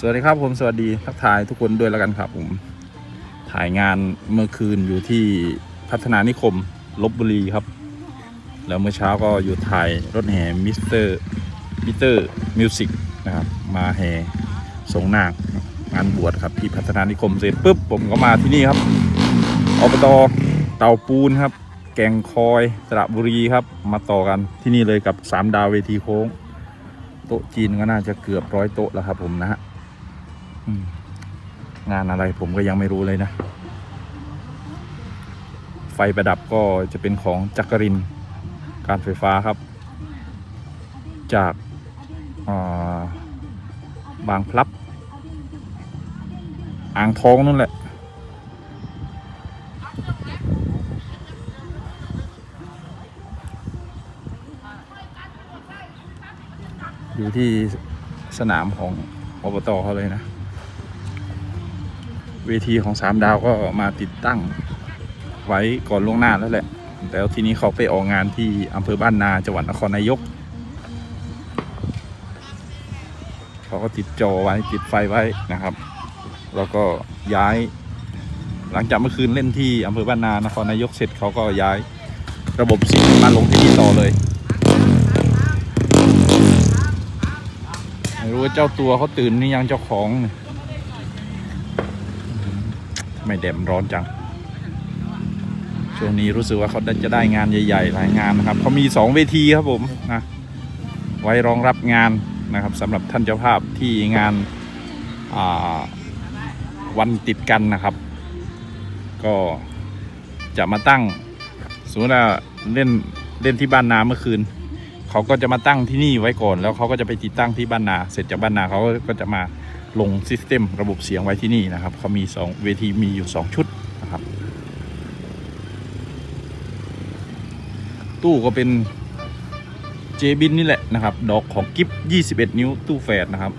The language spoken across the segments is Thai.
สวัสดีครับผมสวัสดีทักทายทุกคนด้วยแล้วกันครับผมถ่ายงานเมื่อคืนอยู่ที่พัฒนานิคมลบบุรีครับ แล้วเมื่อเช้าก็อยู่ถ่ายรถแห่มิสเตอร์มิเตอร์มิวสิกนะครับมาแห่สงนาคงานบวชครับที่พัฒนานิคมเสร็จปุ๊บผมก็มาที่นี่ครับอบตเตาปูนครับ แกงคอยสระบุรีครับ มาต่อกันที่นี่เลยกับ 3 ดาวเวทีโค้ง โต๊ะจีนก็น่าจะเกือบร้อยโต๊ะแล้วครับผมนะฮะ งานอะไรผมก็ยังไม่รู้เลยนะ ไฟประดับก็จะเป็นของจักริน การไฟฟ้าครับ จากาบางพลับ อ่างทองนั่นแหละอยู่ที่สนามของอบตเขาเลยนะ เวทีของสามดาวก็มาติดตั้งไว้ก่อนล่วงหน้าแล้วแหละแต่ทีนี้เขาไปออกงานที่อำเภอบ้านนาจังหวัดนครนายก เขาก็ติดจอไว้ติดไฟไว้นะครับ แล้วก็ย้าย หลังจากเมื่อคืนเล่นที่อำเภอบ้านนานครนายกเสร็จเขาก็ย้าย ระบบสียงมาลงที่นี่ต่อเลยไม่รู้ว่าเจ้าตัวเขาตื่นนี่ยังเจ้าของเนี่ย ไมแดดมร้อนจัง ช่วงนี้รู้สึกว่าเขาจะได้งานใหญ่ๆ หลายงานนะครับเขามีสองเวทีครับผมนะไว้รองรับงานนะครับสำหรับท่านเจ้าภาพที่งานาวันติดกันนะครับ ก็จะมาตั้งสมมติว่าเล่นเล่นที่บ้านนาเมื่อคืนเขาก็จะมาตั้งที่นี่ไว้ก่อน แล้วเขาก็จะไปติดตั้งที่บ้านนา เสร็จจากบ้านนาเขาก็จะมา ลงซิสเต็มระบบเสียงไว้ที่นี่นะครับเขามี2เวทีมีอยู่ 2 ชุดนะครับ ตู้ก็เป็นเจบินนี่แหละนะครับ ดอกของกิฟ21 นิ้วตู้แฝดนะครับ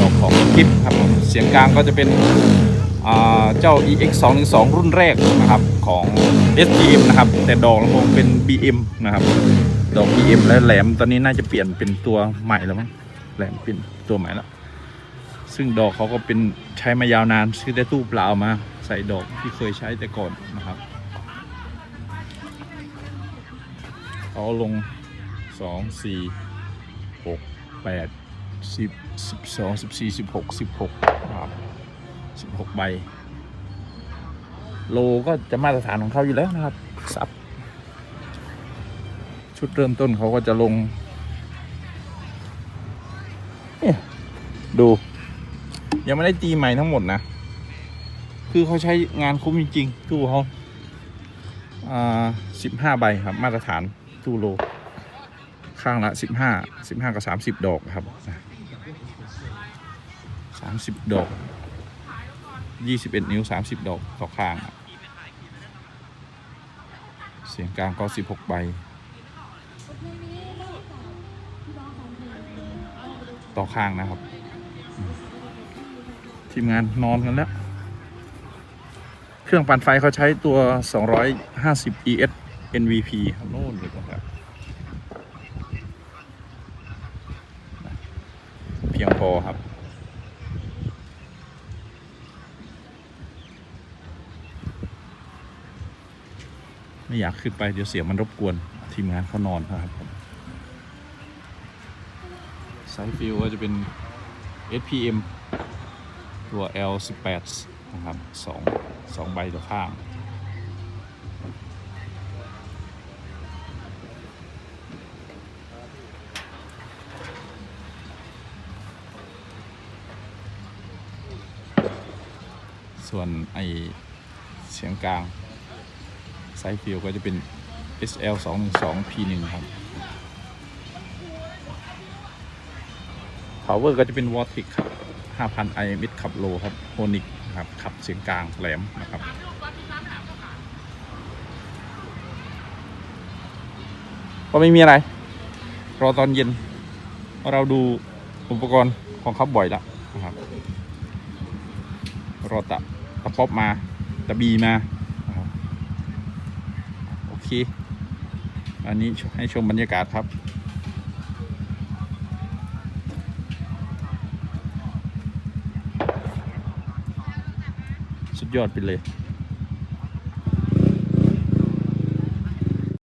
ดอกของกิฟครับเสียงกลางก็จะเป็นอ่าเจ้า EX 2 1 2รุ่นแรกนะครับของ STM นะครับ แต่ดอกลำโพงเป็น BM นะครับ ดอก BM และแหลมตอนนี้น่าจะเปลี่ยนเป็นตัวใหม่แล้วมั้งแหลมเป็นตัวใหม่แล้ว ซึ่งดอกเขาก็เป็นใช้มายาวนานซื้อได้ตู้เปล่ามา ใส่ดอกที่เคยใช้แต่ก่อนนะครับเขาลงสองสี่หกแปดสิบสิบสองสิบสี่สิบหกสิบหกครับสิบหกใบ โลก็จะมาตรฐานของเขาอยู่แล้วนะครับซับชุดเริ่มต้นเขาก็จะลง เนี่ย ดู ยังไม่ได้ตีใหม่ทั้งหมดนะ คือเขาใช้งานคุ้มจริงๆตู้เขาอ่าสิบห้าใบครับ มาตรฐานตู้โล ข้างละสิบห้าสิบห้ากับสามสิบดอกครับสามสิบดอกยี่สิบเอ็ดนิ้วสามสิบดอกต่อข้าง เสียงกลางก็สิบหกใบต่อข้างนะครับ ทีมงานนอนกันแล้ว เครื่องปั่นไฟเขาใช้ตัว 250 ES NVP ครับโน่นเลยครับ เพียงพอครับไม่อยากขึ้นไปเดี๋ยวเสียงมันรบกวน ทีมงานเขานอนครับไซส์ฟิลก็จะเป็น SPM ตัว L18 นะครับสองสองใบต่อข้าง ส่วนไอเสียงกลางไซส์ฟิลก็จะเป็น SL 212 P1 ครับ power ก็จะเป็น Vortex ครับ 5,000 IMS ขับโลครับโฮนิกครับขับเสียงกลางแหลมนะครับก็ไม่มีอะไร รอตอนเย็น เราดูอุปกรณ์ของเขาบ่อยแล้วนะครับ รอตะตะป๊อบมาตะบีมาโอเค อันนี้ให้ชมบรรยากาศครับ ดยอดไปเลย